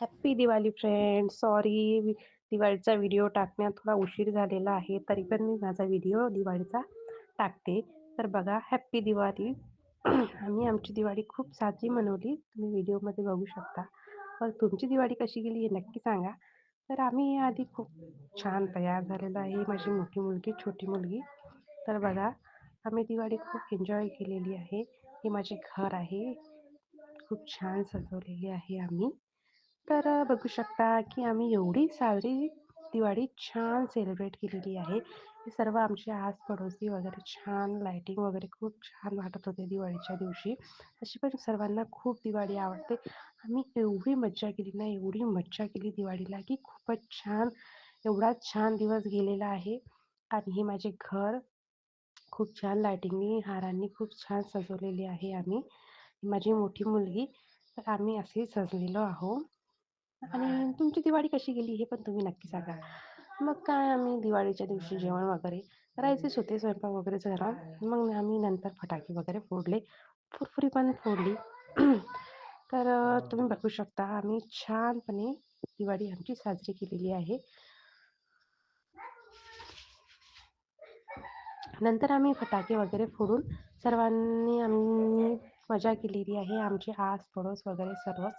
Happy Diwali friend sorry दिवाळीचा video टाकण्यात थोडा उशीर झालेला आहे तरी पण मी माझा व्हिडिओ दिवाळीचा टाकते. तर बघा हॅप्पी दिवाळी आम्ही आमची दिवाळी खूप साजरी मनवली. तुम्ही व्हिडिओमध्ये बघू शकता. पण तुमची दिवाळी कशी गेली हे नक्की सांगा. तर आम्ही आधी खूप छान तयार झालेलो आहे माझी मोठी मुलगी छोटी मुलगी. तर बघा आम्ही दिवाळी खूप एन्जॉय केलेली आहे. हे माझे घर आहे. खूप छान सजवलेली आहे आम्ही. तर बघू शकता की आम्ही एवढी साजरी दिवाळी छान सेलिब्रेट केलेली आहे. सर्व आमचे आस पडोसी वगैरे छान लायटिंग वगैरे खूप छान वाटत होते दिवाळीच्या दिवशी. अशी पण सर्वांना खूप दिवाळी आवडते. आम्ही एवढी मज्जा केली ना एवढी मज्जा केली दिवाळीला की खूपच छान एवढा छान दिवस गेलेला आहे. आणि हे माझे घर खूप छान लायटिंगनी हारांनी खूप छान सजवलेली आहे आम्ही. माझी मोठी मुलगी तर आम्ही असे सजलेलो आहोत. आणि तुमची दिवाळी कशी गेली हे पण तुम्ही नक्की सांगा. मग काय आम्ही दिवाळीच्या दिवशी जेवण वगैरे करायचेच होते स्वयंपाक वगैरे झाला. मग आम्ही नंतर फटाके वगैरे फोडले. फुरफुरी पण फोडली. तर तुम्ही बघू शकता आम्ही छानपणे दिवाळी आमची साजरी केलेली आहे. नंतर आम्ही फटाके वगैरे फोडून सर्वांनी आम्ही मजा केलेली आहे. आमचे आस पडोस वगैरे सर्वच.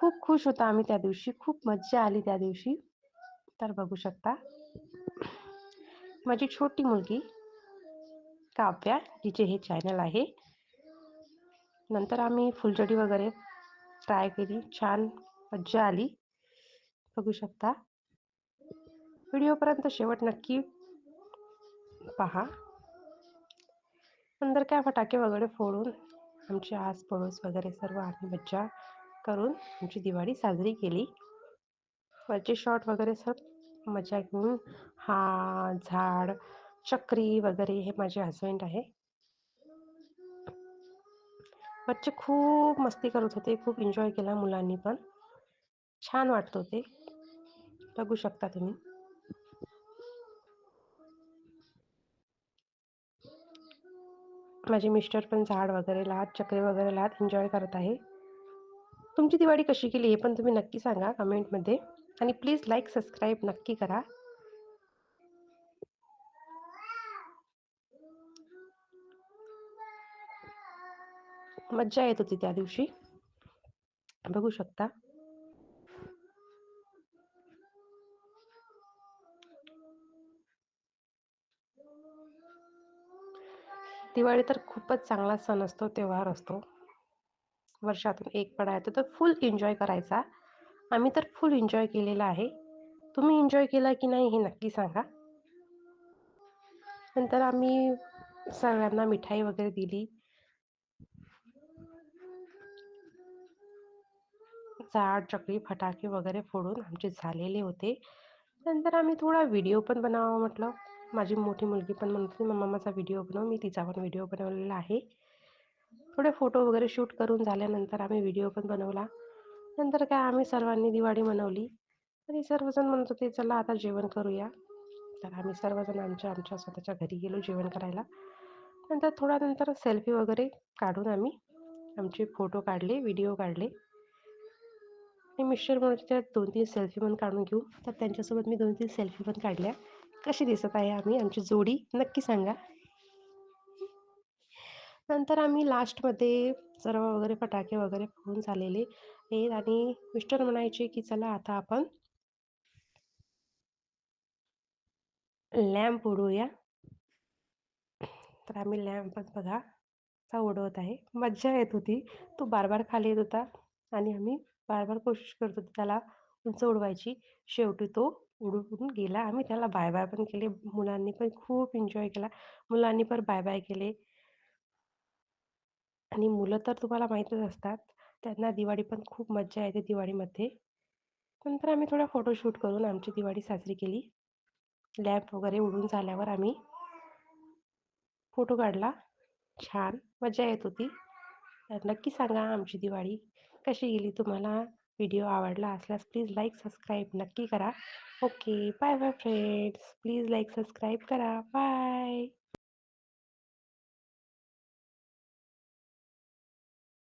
खूप खुश होता आम्ही त्या दिवशी. खूप मज्जा आली त्या दिवशी. तर बघू शकता. माझी छोटी मुलगी काव्या जिचे हे चॅनल आहे. नंतर आम्ही फुलझडी वगैरे ट्राय केली. छान मज्जा आली. बघू शकता. व्हिडिओपर्यंत शेवट नक्की पहा. नंतर काय फटाके वगैरे फोडून आमचे आस पडोस वगैरे सर्व आम्ही मज्जा करून आमची दिवाळी साजरी केली. वरचे शॉट वगैरे सब मजा घेऊन हा झाड चक्री वगैरे हे माझे हजबंड आहे. बच्चे खूप मस्ती करत होते खूप एन्जॉय केला मुलांनी पण. छान वाटत होते. बघू शकता तुम्ही. माझे मिस्टर पण झाड वगैरे लात चक्री वगैरे लात एन्जॉय करत आहे. तुमची दिवाळी कशी केली हे पण तुम्ही नक्की सांगा कमेंटमध्ये. आणि प्लीज लाईक सबस्क्राईब नक्की करा. मज्जा येत होती त्या दिवशी. बघू शकता. दिवाळी तर खूपच चांगला सण असतो त्योहार असतो. वर्षातून एक पडा येतो तर फुल एन्जॉय करायचा. आम्ही तर फुल एन्जॉय केलेला आहे. तुम्ही एन्जॉय केला की नाही हे नक्की सांगा. नंतर आम्ही सगळ्यांना मिठाई वगैरे दिली. झाड चकली फटाके वगैरे फोडून आमचे झालेले होते. नंतर आम्ही थोडा व्हिडिओ पण बनावा म्हटलं. माझी मोठी मुलगी पण म्हणते मम्मा माझा व्हिडिओ बनव मी तिचा पण व्हिडिओ बनवलेला आहे. थोडे फोटो वगैरे शूट करून झाल्यानंतर आम्ही व्हिडिओ पण बनवला. नंतर काय आम्ही सर्वांनी दिवाळी मनवली. आणि सर्वजण म्हणत होते चला आता जेवण करूया. तर आम्ही सर्वजण आमच्या आमच्या स्वतःच्या घरी गेलो जेवण करायला. नंतर थोडा नंतर सेल्फी वगैरे काढून आम्ही आमचे फोटो काढले व्हिडिओ काढले. आणि मिस्टर म्हणत त्यात दोन तीन सेल्फी पण काढून घेऊ. तर त्यांच्यासोबत मी दोन तीन सेल्फी पण काढल्या. कशी दिसत आहे आम्ही आमची जोडी? नक्की सांगा. नंतर आम्ही लास्टमध्ये सर्व वगैरे फटाके वगैरे फोडून झालेले आहेत आणि मिस्टर म्हणायचे की चला आता आपण लॅम्प उडवूया. तर आम्ही लॅम्प बघा चा उडवत आहे. मज्जा येत होती. तो बार बार खाली येत होता आणि आम्ही बार बार कोशिश करत होतो त्याला उंच उडवायची. शेवटी तो उडून गेला. आम्ही त्याला बाय बाय पण केले. मुलांनी पण खूप एन्जॉय केला. मुलांनी पण बाय बाय केले. आणि मुलं तर तुम्हाला माहीतच असतात त्यांना दिवाळी पण खूप मज्जा येते दिवाळीमध्ये. नंतर आम्ही थोडा फोटोशूट करून आमची दिवाळी साजरी केली. लॅम्प वगैरे उडून झाल्यावर आम्ही फोटो काढला. छान मजा येत होती. तर नक्की सांगा आमची दिवाळी कशी गेली? तुम्हाला व्हिडिओ आवडला असल्यास प्लीज लाईक सबस्क्राईब नक्की करा. Okay bye bye friends please like subscribe करा. बाय